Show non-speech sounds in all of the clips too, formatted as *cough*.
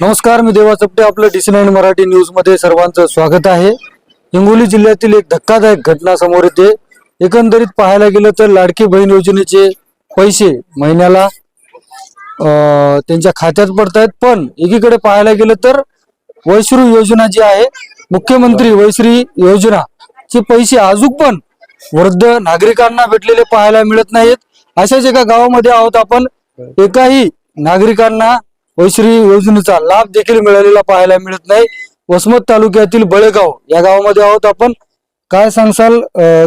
नमस्कार मी देवा चपटे आपलं डी नाईन मराठी न्यूजमध्ये सर्वांचं स्वागत आहे. हिंगोली जिल्ह्यातील एक धक्कादायक घटना समोर येते. एकंदरीत पाहायला गेलं तर लाडकी बहीण योजनेचे पैसे महिन्याला त्यांच्या खात्यात पडतायत. पण एकीकडे पाहायला गेलं तर वैश्रू योजना जी आहे मुख्यमंत्री वैश्री योजना चे पैसे अजून पण वृद्ध नागरिकांना भेटलेले पाहायला मिळत नाहीत. अशाच एका गावामध्ये आहोत आपण. एकाही नागरिकांना वैश्री योजनेचा लाभ देखील मिळालेला पाहायला मिळत नाही. वसमत तालुक्यातील बळेगाव या गावामध्ये आहोत आपण. काय सांगसाल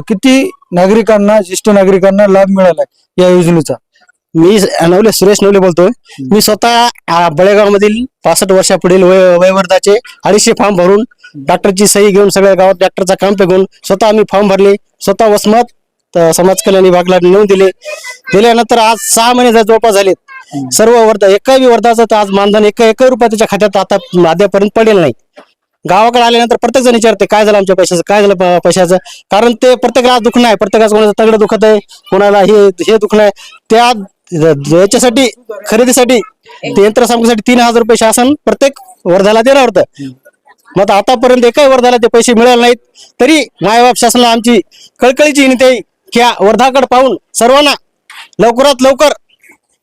किती नागरिकांना ज्येष्ठ नागरिकांना लाभ मिळाला या योजनेचा? मी नवले सुरेश नवले बोलतोय. मी स्वतः बळेगाव मधील पासष्ट वर्षापुढील वय वयवर्धाचे अडीचशे फॉर्म भरून डॉक्टरची सही घेऊन सगळ्या गावात डॉक्टरचा काम घेऊन स्वतः आम्ही फॉर्म भरले. स्वतः वसमत समाज कल्याण विभागला नेऊन दिले. दिल्यानंतर आज सहा महिने जवळपास झालेत सर्व वर्धा एकाही वर्धाचं तर आज मानधन एका एकही रुपया त्याच्या खात्यात आता अद्यापर्यंत पडेल नाही. गावाकडे आल्यानंतर प्रत्येक जण विचारते काय झालं आमच्या पैशाचं? काय झालं पैशाचं? कारण ते प्रत्येकाला दुखणं आहे प्रत्येकाचं कोणाचं तगडं दुखत आहे कोणाला हे हे दुखणं आहे त्या याच्यासाठी खरेदीसाठी ते यंत्रसामग्रीसाठी तीन हजार रुपये शासन प्रत्येक वर्धाला देणार होतं. मग आता आतापर्यंत एकाही वर्धाला ते पैसे मिळाले नाहीत. तरी मायबाप शासनाला आमची कळकळीची विनंती आहे की वर्धाकडे पाहून सर्वांना लवकरात लवकर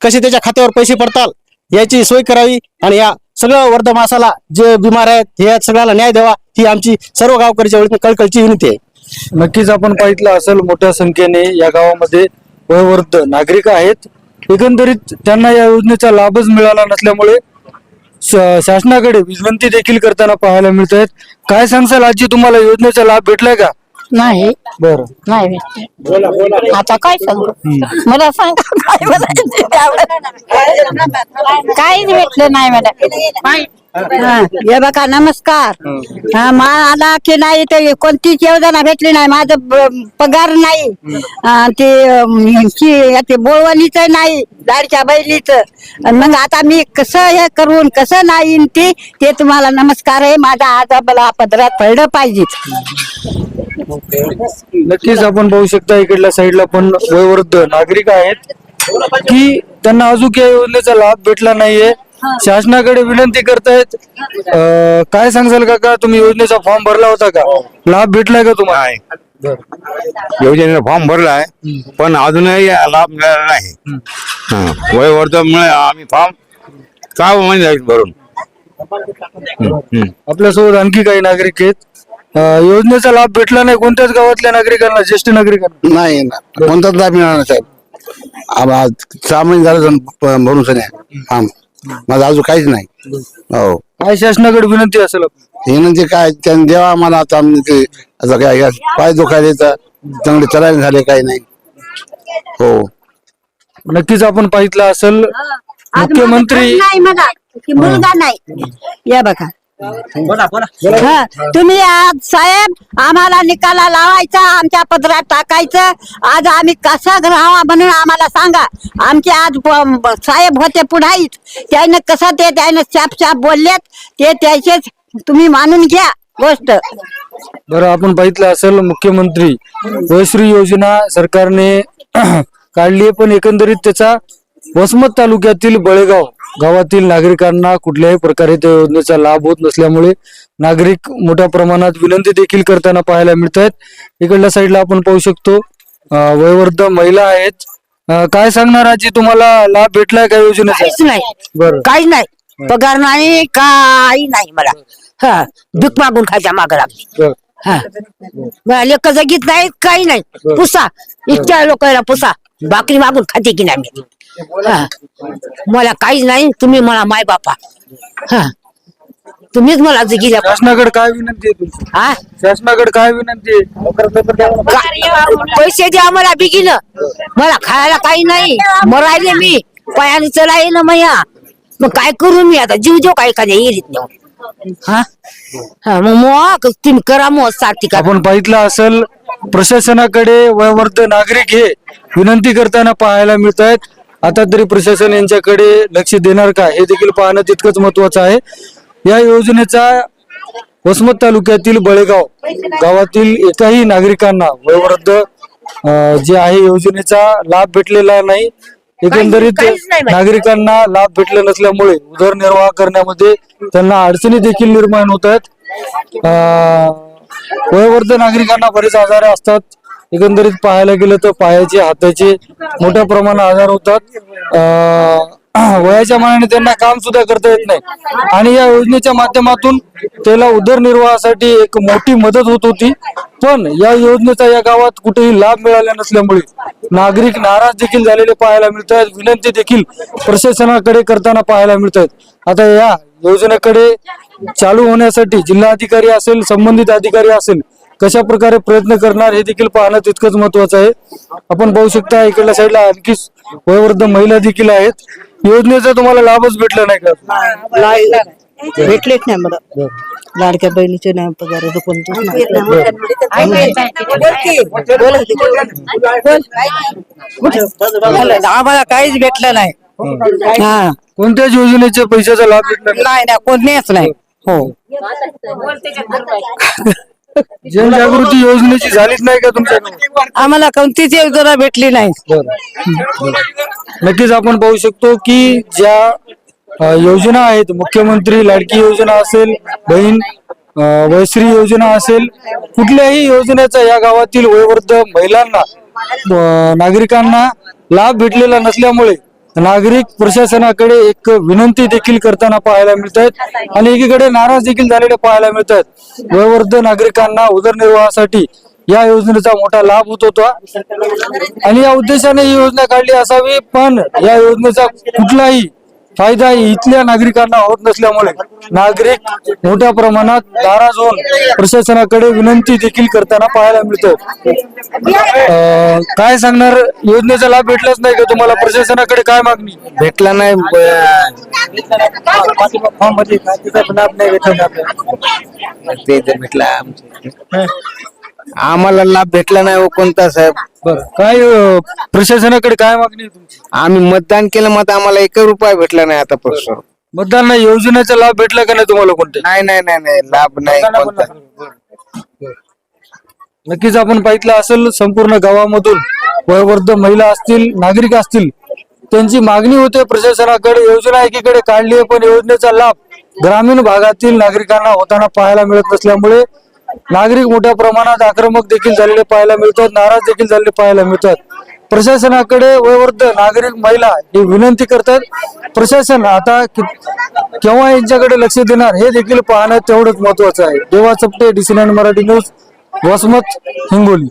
कसे त्याच्या खात्यावर पैसे पडताल याची सोय करावी आणि या सगळं वर्धा मासाला जे बिमार आहेत हे सगळ्याला न्याय द्यावा ही आमची सर्व गावकरीच्या वतीने कळकळीची विनंती आहे. नक्कीच आपण पाहिलं असेल मोठ्या संख्येने या गावामध्ये वयोवृद्ध नागरिक आहेत. एकंदरीत त्यांना या योजनेचा लाभच मिळाला नसल्यामुळे शासनाकडे विनंती देखील करताना पाहायला मिळत आहेत. काय सांगसाल आजी तुम्हाला योजनेचा लाभ भेटलाय का? नाही. बरं. नाही भेटले आता काय सांगू? मला सांगा काय त्यावर. काहीच भेटलं नाही मला. हा, बघा नमस्कार. हा, मला की नाही ते कोणतीच योजना भेटली नाही माझं पगार नाही. ते बोळवणीच नाही लाडच्या बैलीच मग आता मी कसं हे करून कसं नाही ते ते तुम्हाला नमस्कार आहे. माझा आज मला पदरात पडलं पाहिजे. नक्कीच आपण पाहू शकता इकडल्या साईडला पण वयोवृद्ध नागरिक आहेत की त्यांना अजून या योजनेचा लाभ भेटला नाहीये. शासनाकडे विनंती करतायत. अं, काय सांगसाल काका? तुम्ही योजनेचा फॉर्म भरला होता का? लाभ भेटलाय का तुम्हाला? आहे योजनेचा फॉर्म भरलाय पण अजूनही लाभ मिळाला नाही. हा. आम्ही फॉर्म का म्हणजे भरून. हम्म, हम्म. आपल्यासोबत आणखी काही नागरिक आहेत? अं, योजनेचा लाभ भेटला नाही कोणत्याच गावातल्या नागरिकांना ज्येष्ठ नागरिकांना? नाही ना कोणताच लाभ मिळाला नाही साहेब. आम्हा- सहा महिने झालं प- भरून सण हा माझं अजून काहीच नाही. हो. काय शासनाकडे विनंती असेल आपली? म्हणजे काय? त्यांनी द्यावा आम्हाला. आता आम्ही ते आता काय या पाय दुखायले तर चांगले चलायला झाले काही नाही. हो. नक्कीच आपण पाहितलं असेल. मुख्यमंत्री नाही मला की मुलगा नाही. या बघा. हा, तुम्ही आज साहेब आम्हाला निकाला लावायचा आमच्या पदरात टाकायचं. आज आम्ही कसं राहावा म्हणून आम्हाला सांगा. आमचे आज ब- साहेब होते पुढाईत त्यानं कसं ते त्यानं चाप चाप बोललेत. ते त्याचेच तुम्ही मानून घ्या गोष्ट. बरं आपण पाहितलं असेल मुख्यमंत्री वयश्री योजना सरकारने *clears throat* काढली पण एकंदरीत त्याचा वसमत तालुक्यातील बळेगाव गावातील नागरिकांना कुठल्याही प्रकारे त्या योजनेचा लाभ होत नसल्यामुळे नागरिक मोठ्या प्रमाणात विनंती देखील करताना पाहायला मिळत आहेत इकडल्या साईडला आपण पाहू शकतो वयोवृद्ध महिला आहेत. काय सांगणार आजी तुम्हाला लाभ भेटलाय का योजनेचा? काहीच नाही. बरं. काही नाही. पगार नाही काही नाही मला. हा भीक मागून खायच्या माग लागली बरं. हा. लेख जगीत नाही काही नाही. पुसा. इतक्या लोकांना पुसा. भाकरी मागून खाते की नाही मी. हा. मला काहीच नाही तुम्ही मला माय बापा. हा. तुम्हीच मला जगिल्या शासनाकडे काय विनंती आहे तुमची? हा? शासनाकडे काय विनंती आहे? का- पैसे द्या मला बिगीन. मला खायला काही नाही. मरायले मी. पायाने चला ना मैया. मग काय करू मी आता? जीव देऊ काय एखाद्या येरीत नेऊन? हा? हा, मग मग तुम्ही करा मग सारथी का आपण पाहितलं असेल प्रशासनाकडे वयोवृद्ध नागरिक हे विनंती करताना पाहायला मिळत आहेत आता तरी प्रशासन यांच्याकडे लक्ष देणार का? हे देखील पाहणं तितकंच महत्वाचं आहे. या योजनेचा वसमत तालुक्यातील बळेगाव गावातील एकाही नागरिकांना वयोवृद्ध जे आहे योजनेचा लाभ भेटलेला नाही. एकंदरीत. नागरिकांना लाभ भेटले नसल्यामुळे उदरनिर्वाह करण्यामध्ये त्यांना अडचणी देखील निर्माण होत आहेत वयोवृद्ध नागरिकांना बरेच आजार असतात. एकंदरीत पाहायला गेलं तर पायाचे हाताचे मोठ्या प्रमाणात आजार होतात. *clears throat* वयाच्या मानाने त्यांना काम सुद्धा करता येत नाही. आणि या योजनेच्या माध्यमातून त्याला उदरनिर्वाहासाठी एक मोठी मदत होत होती. पण या योजनेचा या गावात कुठेही लाभ मिळाला नसल्यामुळे नागरिक नाराज देखील झालेले पाहायला मिळत आहेत. विनंती देखील प्रशासनाकडे करताना पाहायला मिळत आहेत. आता या योजनेकडे चालू होण्यासाठी जिल्हाधिकारी असेल संबंधित अधिकारी असेल कशा प्रकारे प्रयत्न करणार हे देखील पाहणं तितकंच महत्वाचं आहे. आपण पाहू शकता इकडल्या साईडला आणखी वयोवृद्ध महिला देखील आहेत. योजनेचा तुम्हाला लाभच भेटला नाही का? भेटलेच नाही मला. लाडक्या बहिणीचे नाही पगार कोणतेच आम्हाला काहीच भेटलं नाही. हा. कोणत्याच योजनेच्या पैशाचा लाभ भेटला नाही. कोणीच नाही. हो. जनजागृती योजनेची झालीच नाही का तुमच्या आम्हाला कोणतीच योजना भेटली नाही. नक्कीच आपण पाहू शकतो की ज्या योजना आहेत मुख्यमंत्री लाडकी योजना असेल बहीण वयश्री योजना असेल कुठल्याही योजनेचा या गावातील वयोवृद्ध महिलांना नागरिकांना लाभ भेटलेला नसल्यामुळे नागरिक प्रशासनाकडे एक विनंती देखील करताना पाहायला मिळत आहेत आणि एकीकडे नाराज देखील झालेले पाहायला मिळत आहेत वयोवृद्ध नागरिकांना उदरनिर्वाहासाठी या योजनेचा मोठा लाभ होत होता. आणि या उद्देशाने ही योजना काढली असावी पण या योजनेचा कुठलाही फायदा इथल्या नागरिकांना होत नसल्यामुळे. नागरिक मोठ्या प्रमाणात नाराज होऊन प्रशासनाकडे विनंती देखील करताना पाहायला मिळतं. काय सांगणार? योजनेचा लाभ भेटलाच नाही का तुम्हाला? प्रशासनाकडे काय मागणी? भेटला नाही. ते जर भेटला. आम्हाला लाभ भेटला नाही हो कोणता साहेब. बरं काय अं, प्रशासनाकडे काय मागणी आहे तुमची? आम्ही मतदान केलं मत आम्हाला एक रुपया भेटला नाही आता पासून मतदान योजनेचा लाभ भेटला का नाही तुम्हाला कोणते? नाही नाही नाही नाही लाभ नाही कोणता. नक्कीच आपण पाहितलं असेल संपूर्ण गावामधून वयोवृद्ध महिला असतील नागरिक असतील त्यांची मागणी होते प्रशासनाकडे योजना एकीकडे काढली आहे पण योजनेचा लाभ ग्रामीण भागातील नागरिकांना होताना पाहायला मिळत नसल्यामुळे नागरिक मोठ्या प्रमाणात आक्रमक देखील झालेले पाहायला मिळतात नाराज देखील झालेले पाहायला मिळतात. प्रशासनाकडे वयोवृद्ध नागरिक महिला ही विनंती करतात. प्रशासन आता केव्हा यांच्याकडे लक्ष देणार हे देखील पाहणं तेवढंच महत्वाचं आहे. देवा चपटे डिसिनंट मराठी न्यूज वसमत हिंगोली.